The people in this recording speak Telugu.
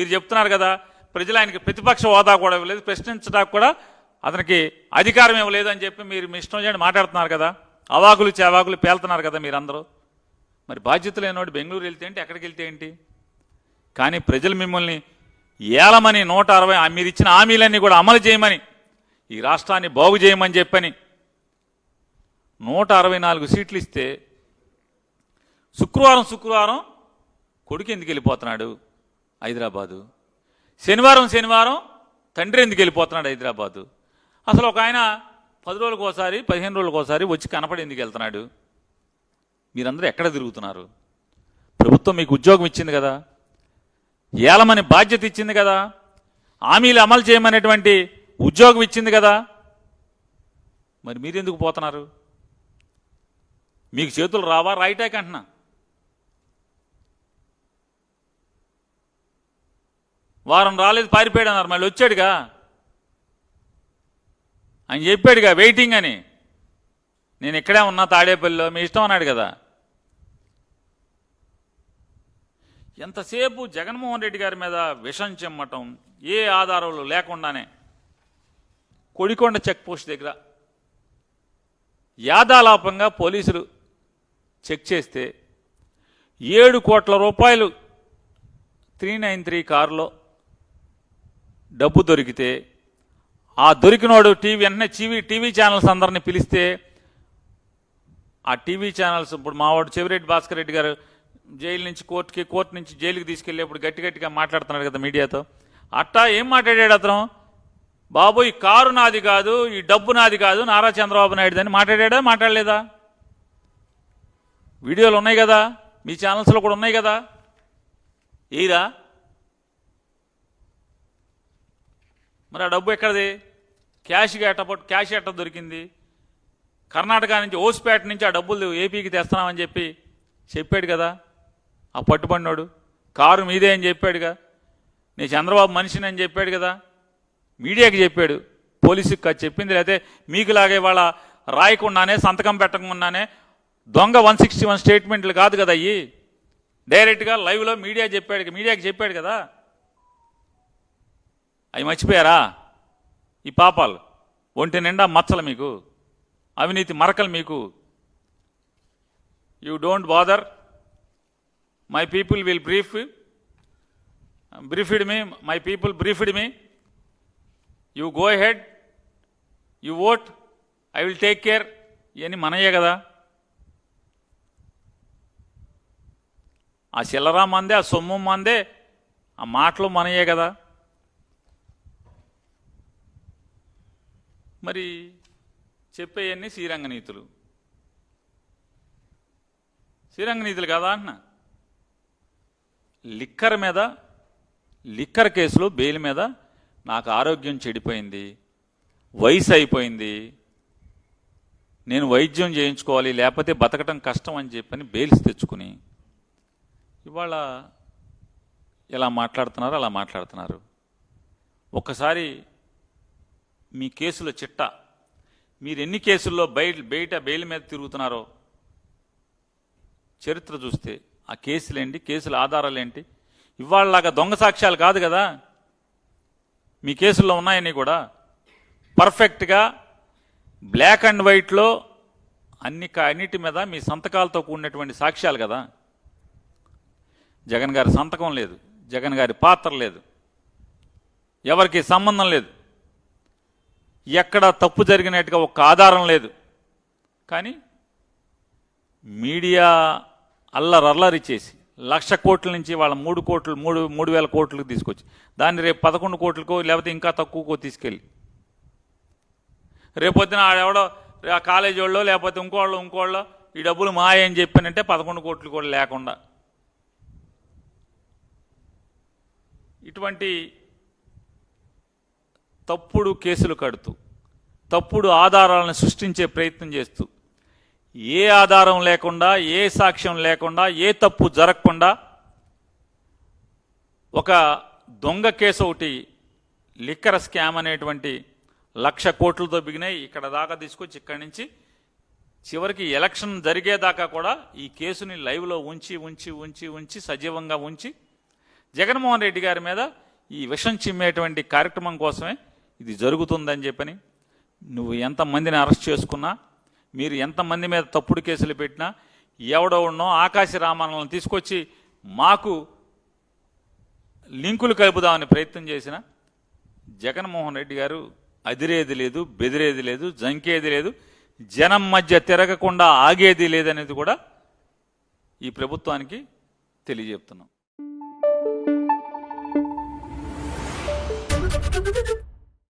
మీరు చెప్తున్నారు కదా ప్రజలు ఆయనకి ప్రతిపక్ష హోదా కూడా ఇవ్వలేదు ప్రశ్నించడానికి కూడా అతనికి అధికారం ఇవ్వలేదు అని చెప్పి మీరు మీ ఇష్టం చేయండి మాట్లాడుతున్నారు కదా. అవాకులు చేవాకులు పేలుతున్నారు కదా మీరందరూ. మరి బాధ్యత లేనివాడు బెంగళూరు వెళ్తే ఏంటి ఎక్కడికి వెళ్తే ఏంటి? కానీ ప్రజలు మిమ్మల్ని ఏలమని నూట అరవై మీరు ఇచ్చిన హామీలన్నీ కూడా అమలు చేయమని ఈ రాష్ట్రాన్ని బాగు చేయమని చెప్పని నూట అరవై నాలుగు సీట్లు ఇస్తే శుక్రవారం శుక్రవారం కొడుకు ఎందుకు వెళ్ళిపోతున్నాడు? హైదరాబాదు. శనివారం శనివారం తండ్రి ఎందుకు వెళ్ళిపోతున్నాడు హైదరాబాదు? అసలు ఒక ఆయన పది రోజులకు ఒకసారి పదిహేను రోజులకు ఒకసారి వచ్చి కనపడి ఎందుకు వెళ్తున్నాడు? మీరందరూ ఎక్కడ తిరుగుతున్నారు? ప్రభుత్వం మీకు ఉద్యోగం ఇచ్చింది కదా? ఏలమని బాధ్యత ఇచ్చింది కదా? హామీలు అమలు చేయమనేటువంటి ఉద్యోగం ఇచ్చింది కదా? మరి మీరెందుకు పోతున్నారు? మీకు చేతులు రావా? రైటాక్ అంటున్నా. వారం రాలేదు పారిపోయాడు అన్నారు. మళ్ళీ వచ్చాడుగా. అని చెప్పాడుగా వెయిటింగ్ అని. నేను ఇక్కడే ఉన్నా తాడేపల్లిలో. మీ ఇష్టం అన్నాడు కదా. ఎంతసేపు జగన్మోహన్ రెడ్డి గారి మీద విషం చెమ్మటం ఏ ఆధారాలు లేకుండానే కొడికొండ చెక్ పోస్ట్ దగ్గర యాదాలాపంగా పోలీసులు చెక్ చేస్తే ఏడు కోట్ల రూపాయలు త్రీ నైన్ త్రీ కారులో డబ్బు దొరికితే ఆ దొరికినోడు టీవీ వెంటనే టీవీ టీవీ ఛానల్స్ అందరిని పిలిస్తే ఆ టీవీ ఛానల్స్ ఇప్పుడు మావాడు చెవిరెడ్డి భాస్కర్ రెడ్డి గారు జైలు నుంచి కోర్టుకి కోర్టు నుంచి జైలుకి తీసుకెళ్ళేప్పుడు గట్టి గట్టిగా మాట్లాడుతున్నాడు కదా మీడియాతో. అట్టా ఏం మాట్లాడాడు అతను? బాబు ఈ కారు నాది కాదు ఈ డబ్బు నాది కాదు నారా చంద్రబాబు నాయుడు అని మాట్లాడాడా మాట్లాడలేదా? వీడియోలు ఉన్నాయి కదా మీ ఛానల్స్లో కూడా ఉన్నాయి కదా? ఏరా? మరి ఆ డబ్బు ఎక్కడిది? క్యాష్గా ఎట్ట పట్టు క్యాష్ ఎట్ట దొరికింది? కర్ణాటక నుంచి ఓసిపేట నుంచి ఆ డబ్బులు ఏపీకి తెస్తున్నామని చెప్పి చెప్పాడు కదా? ఆ పట్టుబడినోడు కారు మీదే అని చెప్పాడుగా. నేను చంద్రబాబు మనిషిని అని చెప్పాడు కదా? మీడియాకి చెప్పాడు. పోలీసుకి కాదు చెప్పింది లేకపోతే మీకులాగే వాళ్ళ రాయకుండానే సంతకం పెట్టకుండానే దొంగ వన్ సిక్స్టీ వన్ స్టేట్మెంట్లు కాదు కదా అయ్యి. డైరెక్ట్గా లైవ్లో మీడియా చెప్పాడు మీడియాకి చెప్పాడు కదా? అవి మర్చిపోయారా? ఈ పాపాలు. ఒంటి నిండా మచ్చలు మీకు. అవినీతి మరకలు మీకు. You don't bother my people will brief briefed me my people briefed me you go head you vote I will take care ఇవన్నీ మనయే కదా. ఆ చిల్లరా మందే ఆ సొమ్ము మందే ఆ మాటలు మనయే కదా. మరి చెప్పేయన్నీ శ్రీరంగ నీతులు. శ్రీరంగ నీతులు కదా అంటున్నా? లిక్కర్ మీద లిక్కర్ కేసులో బెయిల్ మీద నాకు ఆరోగ్యం చెడిపోయింది వయసు అయిపోయింది నేను వైద్యం చేయించుకోవాలి లేకపోతే బతకటం కష్టం అని చెప్పని బెయిల్స్ తెచ్చుకుని ఇవాళ ఎలా మాట్లాడుతున్నారు అలా మాట్లాడుతున్నారు. ఒక్కసారి మీ కేసుల చిట్ట. మీరు ఎన్ని కేసుల్లో బయట బయట బెయిల్ మీద తిరుగుతున్నారో చరిత్ర చూస్తే ఆ కేసులేంటి కేసుల ఆధారాలు ఏంటి ఇవాళలాగా దొంగ సాక్ష్యాలు కాదు కదా. మీ కేసుల్లో ఉన్నాయని కూడా పర్ఫెక్ట్గా బ్లాక్ అండ్ వైట్లో అన్ని కా- అన్నిటి మీద మీ సంతకాలతో కూడినటువంటి సాక్ష్యాలు కదా. జగన్ గారి సంతకం లేదు. జగన్ గారి పాత్ర లేదు. ఎవరికి సంబంధం లేదు. ఎక్కడ తప్పు జరిగినట్టుగా ఒక ఆధారం లేదు. కానీ మీడియా అల్లరల్లరి చేసి లక్ష కోట్ల నుంచి వాళ్ళ మూడు కోట్లు మూడు మూడు వేల కోట్లకు తీసుకొచ్చి దాన్ని రేపు పదకొండు కోట్లకో లేకపోతే ఇంకా తక్కువకో తీసుకెళ్ళి. రేపొద్దున ఆడెవడో ఆ కాలేజీ వాళ్ళు లేకపోతే ఇంకోళ్ళు ఇంకోళ్ళు ఈ డబ్బులు మాయని చెప్పానంటే పదకొండు కోట్లు కూడా లేకుండా. ఇటువంటి తప్పుడు కేసులు కడుతూ తప్పుడు ఆధారాలను సృష్టించే ప్రయత్నం చేస్తూ ఏ ఆధారం లేకుండా ఏ సాక్ష్యం లేకుండా ఏ తప్పు జరగకుండా ఒక దొంగ కేసు ఒకటి లిక్కర స్కామ్ అనేటువంటి లక్ష కోట్లతో బిగినాయి. ఇక్కడ దాకా తీసుకొచ్చి ఇక్కడి నుంచి చివరికి ఎలక్షన్ జరిగేదాకా కూడా ఈ కేసుని లైవ్లో ఉంచి ఉంచి ఉంచి ఉంచి సజీవంగా ఉంచి జగన్మోహన్ రెడ్డి గారి మీద ఈ విషం చిమ్మేటువంటి కార్యక్రమం కోసమే ఇది జరుగుతుందని చెప్పని నువ్వు ఎంతమందిని అరెస్ట్ చేసుకున్నా మీరు ఎంతమంది మీద తప్పుడు కేసులు పెట్టినా ఎవడో ఉన్నో ఆకాశ రామాలను తీసుకొచ్చి మాకు లింకులు కలుపుదామని ప్రయత్నం చేసిన జగన్మోహన్ రెడ్డి గారు అదిరేది లేదు బెదిరేది లేదు జంకేది లేదు జనం మధ్య తిరగకుండా ఆగేది లేదనేది కూడా ఈ ప్రభుత్వానికి తెలియజెప్తున్నాం